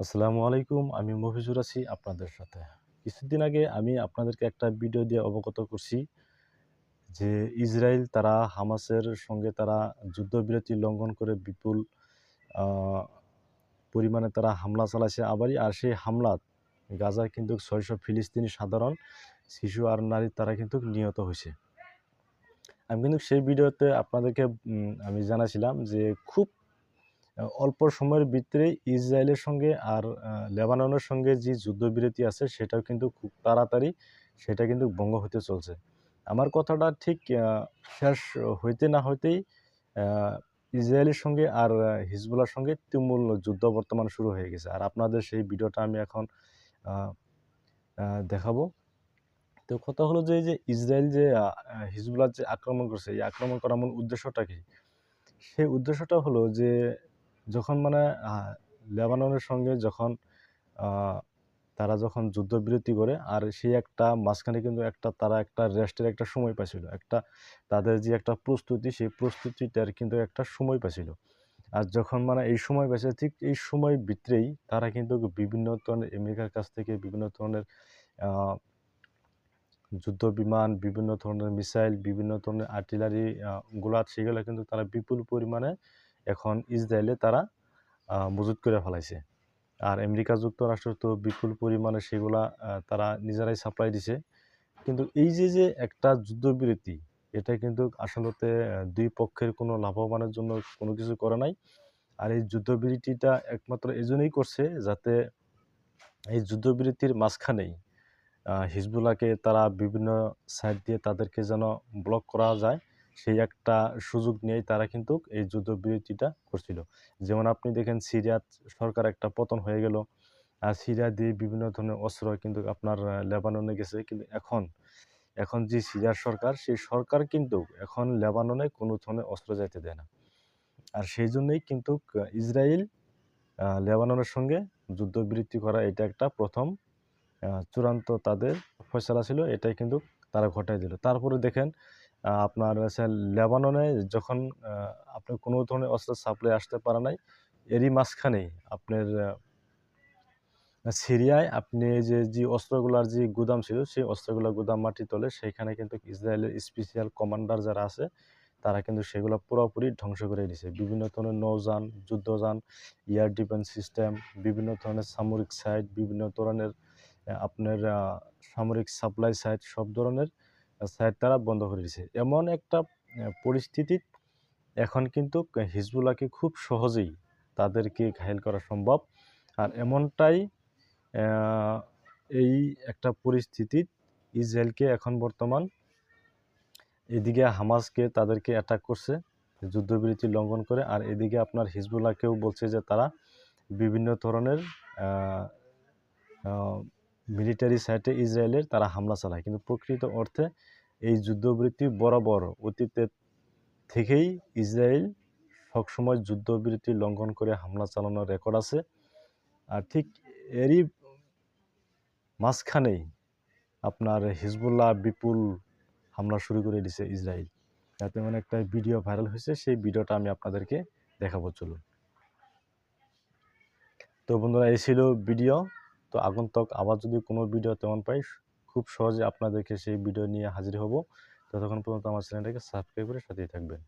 আসসালামু আলাইকুম, আমি মফিজুর আছি আপনাদের সাথে। কিছুদিন আগে আমি আপনাদেরকে একটা ভিডিও দিয়ে অবগত করছি যে ইসরায়েল তারা হামাসের সঙ্গে তারা যুদ্ধবিরতি লঙ্ঘন করে বিপুল পরিমাণে তারা হামলা চালাইছে। আবারই আর সেই হামলা গাজায় কিন্তু ছয়শো ফিলিস্তিনি সাধারণ শিশু আর নারী তারা কিন্তু নিহত হয়েছে। আমি কিন্তু সেই ভিডিওতে আপনাদেরকে আমি জানাছিলাম যে খুব অল্প সময়ের ভিতরে ইসরায়েলের সঙ্গে আর লেবাননের সঙ্গে যে যুদ্ধবিরতি আছে সেটাও কিন্তু খুব তাড়াতাড়ি সেটা কিন্তু ভঙ্গ হতে চলছে। আমার কথাটা ঠিক শেষ হইতে না হইতেই ইসরায়েলের সঙ্গে আর হিজবুলার সঙ্গে তুমুল যুদ্ধ বর্তমান শুরু হয়ে গেছে। আর আপনাদের সেই ভিডিওটা আমি এখন দেখাবো। তো কথা হলো যে যে ইসরায়েল যে আহ, যে আক্রমণ করছে এই আক্রমণ করার মূল উদ্দেশ্যটা কি? সেই উদ্দেশ্যটা হলো যে যখন মানে লেবাননের সঙ্গে যখন তারা যখন যুদ্ধবিরতি করে, আর সেই একটা মাঝখানে কিন্তু একটা তারা একটা রেস্টের একটা সময় পাইছিল। একটা তাদের যে একটা প্রস্তুতি, সেই প্রস্তুতিটার কিন্তু একটা সময় পাইছিল। আর যখন মানে এই সময় পেয়েছে ঠিক এই সময় ভিতরেই তারা কিন্তু বিভিন্ন ধরনের আমেরিকার কাছ থেকে বিভিন্ন ধরনের যুদ্ধ বিমান বিভিন্ন ধরনের মিসাইল, বিভিন্ন ধরনের আর্টিলারি গুলা, সেগুলো কিন্তু তারা বিপুল পরিমাণে এখন ইসরায়েলে তারা মজুত করে ফেলাইছে। আর আমেরিকা যুক্তরাষ্ট্র তো বিপুল পরিমাণে সেগুলা তারা নিজেরাই সাপ্লাই দিছে। কিন্তু এই যে যে একটা যুদ্ধবিরতি, এটা কিন্তু আসলতে দুই পক্ষের কোনো লাভবানের জন্য কোনো কিছু করে নাই। আর এই যুদ্ধবিরতিটা একমাত্র এই করছে যাতে এই যুদ্ধবিরতির মাঝখানেই হিজবুল্লাহকে তারা বিভিন্ন সাইড দিয়ে তাদেরকে যেন ব্লক করা যায়। সেই একটা সুযোগ নিয়েই তারা কিন্তু এই যুদ্ধবিরতিটা করছিল। যেমন আপনি দেখেন সিরিয়া সরকার একটা পতন হয়ে গেল। আর সিরিয়া দিয়ে বিভিন্ন ধরনের অস্ত্র কিন্তু আপনার লেবাননে গেছে। কিন্তু এখন এখন যে সিরিয়ার সরকার, সেই সরকার কিন্তু এখন লেবাননে কোনো ধরনের অস্ত্র যাইতে দেয় না। আর সেই জন্যই কিন্তু ইসরায়েল লেবাননের সঙ্গে যুদ্ধবিরতি করা এটা একটা প্রথম চূড়ান্ত তাদের ফয়সলা ছিল। এটাই কিন্তু তারা ঘটাই দিল। তারপরে দেখেন আপনার হচ্ছে লেবাননে যখন আপনার কোনো ধরনের অস্ত্র সাপ্লাই আসতে পারে নাই, এরই মাঝখানেই আপনার সিরিয়ায় আপনি যে যে অস্ত্রগুলার যে গুদাম ছিল, সেই অস্ত্রগুলো গুদাম মাটি তোলে সেইখানে কিন্তু ইসরায়েলের স্পেশাল কমান্ডার যারা আছে, তারা কিন্তু সেগুলো পুরোপুরি ধ্বংস করে দিয়েছে বিভিন্ন ধরনের নৌযান, যুদ্ধযান এয়ার ডিফেন্স সিস্টেম বিভিন্ন ধরনের সামরিক সাইট বিভিন্ন ধরনের আপনার সামরিক সাপ্লাই সাইট সব ধরনের সাইট তারা বন্ধ করে দিয়েছে এমন একটা পরিস্থিতি এখন কিন্তু হিজবুল্লাহকে খুব সহজেই তাদেরকে ঘায়েল করা সম্ভব। আর এমনটাই এই একটা পরিস্থিতি ইসরায়েলকে এখন বর্তমান এদিকে হামাসকে তাদেরকে অ্যাটাক করছে, যুদ্ধবিরতি লঙ্ঘন করে। আর এদিকে আপনার হিজবুল্লাহকেও বলছে যে তারা বিভিন্ন ধরনের মিলিটারি সাইটে ইসরায়েলের তারা হামলা চালায়। কিন্তু প্রকৃত অর্থে এই যুদ্ধবিরতি বরাবর অতীতের থেকেই ইসরায়েল সবসময় যুদ্ধবিরতি লঙ্ঘন করে হামলা চালানোর রেকর্ড আছে। আর ঠিক এরই মাঝখানেই আপনার হিজবুল্লাহ বিপুল হামলা শুরু করে দিছে ইসরায়েল। যাতে মানে একটা ভিডিও ভাইরাল হয়েছে, সেই ভিডিওটা আমি আপনাদেরকে দেখাবো, চলুন। তো বন্ধুরা, এই ছিল ভিডিও। তো আগন্তক আবার যদি কোনো ভিডিও তেমন পাই, খুব সহজে আপনাদেরকে সেই ভিডিও নিয়ে হাজির হব। ততক্ষণ পর্যন্ত আমার চ্যানেলটাকে সাবস্ক্রাইব করে সাথেই থাকবেন।